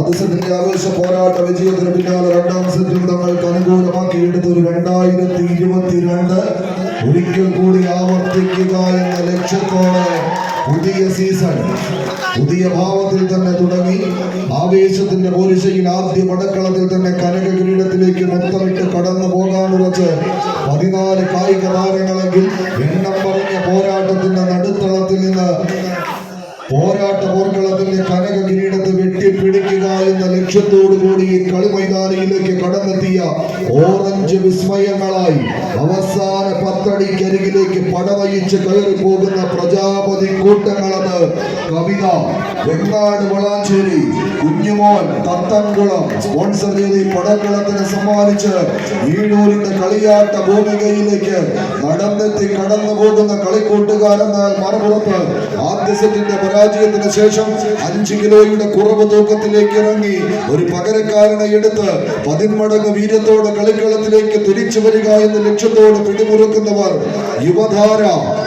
ആദ്യ സെറ്റിന്റെ ആവേശ പോരാട്ട വിജയത്തിന് പിന്നാലെ രണ്ടാം സെറ്റിൽ തങ്ങൾക്ക് അനുകൂലമാക്കി എടുത്ത ഒരു രണ്ടായിരത്തി ഇരുപത്തിരണ്ട് ഒരിക്കൽ കൂടി ആവർത്തിക്കുക എന്ന ലക്ഷ്യത്തോടെ പുതിയ സീസൺ പുതിയ ഭാവത്തിൽ തന്നെ തുടങ്ങി. ആവേശത്തിന്റെ പോരിശയിൽ ആദ്യ പടക്കളത്തിൽ തന്നെ കനക കിരീടത്തിലേക്ക് മൊത്തമിട്ട് കടന്നു പോകാനുറച്ച് പതിനാല് കായിക താരങ്ങളെങ്കിൽ ലക്ഷ്യത്തോടു ഈ കടന്നെത്തിയ ഓറഞ്ച് വിസ്മയങ്ങളായി അവസാന പത്തടിക്കരികിലേക്ക് പടവയിച്ച് കയറി പോകുന്ന പ്രജാപതി കൂട്ടങ്ങളത്. കവിത വെങ്ങാട് വളാഞ്ചേരി കുഞ്ഞുമോൻ തത്തൻകുളം സ്പോൺസർ ചെയ്ത് ഈ പടക്കളത്തിനെ സമ്മാനിച്ച് ഈഴൂരിന്റെ കളിയാട്ട ഭൂമികയിലേക്ക് നടന്നെത്തി കടന്നു പോകുന്ന കളിക്കൂട്ടുകാരെന്നാൽ മറുപുറത്ത് ആദ്യ സെറ്റിന്റെ പരാജയത്തിന് ശേഷം അഞ്ച് കിലോയുടെ കുറവ് തൂക്കത്തിലേക്ക് ഇറങ്ങി ഒരു പകരക്കാരനെ എടുത്ത് പതിന്മടങ്ങ് വീര്യത്തോടെ കളിക്കളത്തിലേക്ക് തിരിച്ചു വരിക എന്ന ലക്ഷ്യത്തോട് പിടിമുറുക്കുന്നവർ യുവധാര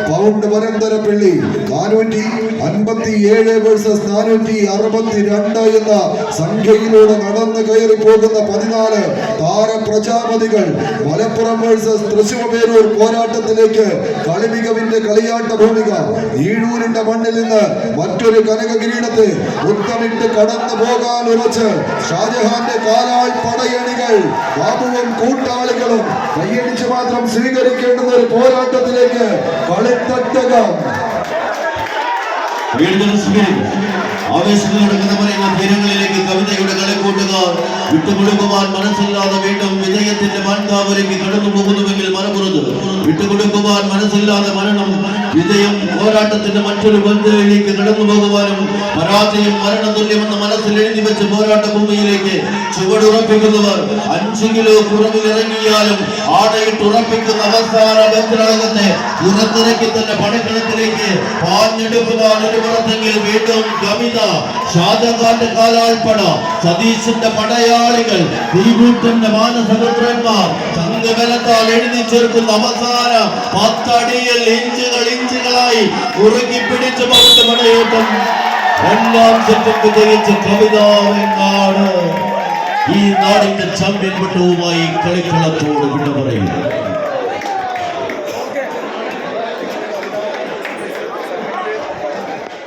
പൗണ്ട് വരന്തരപ്പിള്ളി നാനൂറ്റി അൻപത്തി ഏഴ് വേഴ്സസ് നാനൂറ്റി അറുപത്തി രണ്ട് എന്ന സംഖ്യയിലൂടെ നടന്നു കയറി പോകുന്ന പതിനാല് താര പ്രജാപതികൾ മലപ്പുറം വേഴ്സസ് തൃശൂർ പേരൂർ പോരാട്ടത്തിലേക്ക് കളിമികവിന്റെ കളിയാട്ട ഭൂമിക. ഈഴൂരിന്റെ മണ്ണിൽ നിന്ന് മറ്റൊരു കനക കിരീടത്തെ ഉത്തമിട്ട് കടന്നു പോകാൻ ഉറച്ച് ഷാജഹാന്റെ കാലാൾ പടയണികൾ ബാബുവും കൂട്ടാളികളും കൈയടിച്ച് മാത്രം സ്വീകരിക്കേണ്ടുന്ന ഒരു പോരാട്ടത്തിലേക്ക് കളിത്തട്ടകം. വീണ്ടും ആവേശങ്ങൾ നടക്കുന്ന പറയുന്ന ദിനങ്ങളിലേക്ക് കവിതയുടെ വിട്ടുകൊടുക്കുവാൻ മനസ്സില്ലാതെ വീണ്ടും വിജയത്തിന്റെ മാൻകാവിലേക്ക് കടന്നു പോകുന്നുവെങ്കിൽ മരപുറത്ത് വിട്ടുകൊടുക്കുവാൻ മനസ്സില്ലാതെ മരണം വിജയം പോരാട്ടത്തിന്റെ മറ്റൊരു ബന്ധയിലേക്ക് കടന്നു പോകുവാനും പരാജയം മരണതുല്യമെന്ന് മനസ്സിൽ എഴുതി വെച്ച് പോരാട്ട ഭൂമിയിലേക്ക് ചുവടുറപ്പിക്കുന്നവർ അഞ്ചു കിലോ കുറവിൽ ഇറങ്ങിയാലും ആടയിട്ട് ഉറപ്പിക്കുന്ന അവസാന ബന്ധനകത്തെ പുറത്തിറക്കി തന്നെ പടക്കളത്തിലേക്ക് പാഞ്ഞെടുക്കുവാൻ ഒരു വീണ്ടും കവിത ഷാജഹാന്റെ കാലാൾപ്പട സതീശന്റെ പടയാളികൾ ദീപൂട്ടന്റെ മാനസപുത്രന്മാർ ചന്ദ്രബലത്താൽ എഴുതി ചേർക്കുന്ന അവസാന പത്തടിയിൽ ഇഞ്ചുകൾ ഇഞ്ചുകളായി ഉറുക്കി പിടിച്ചു പോകുന്ന പടയോട്ടം രണ്ടാം സെറ്റും വിജയിച്ച കവിത വെങ്ങാട് ഈ നാടിന്റെ ചാമ്പ്യൻ പട്ടവുമായി കളിക്കളത്തോട് വിട പറയുന്നു.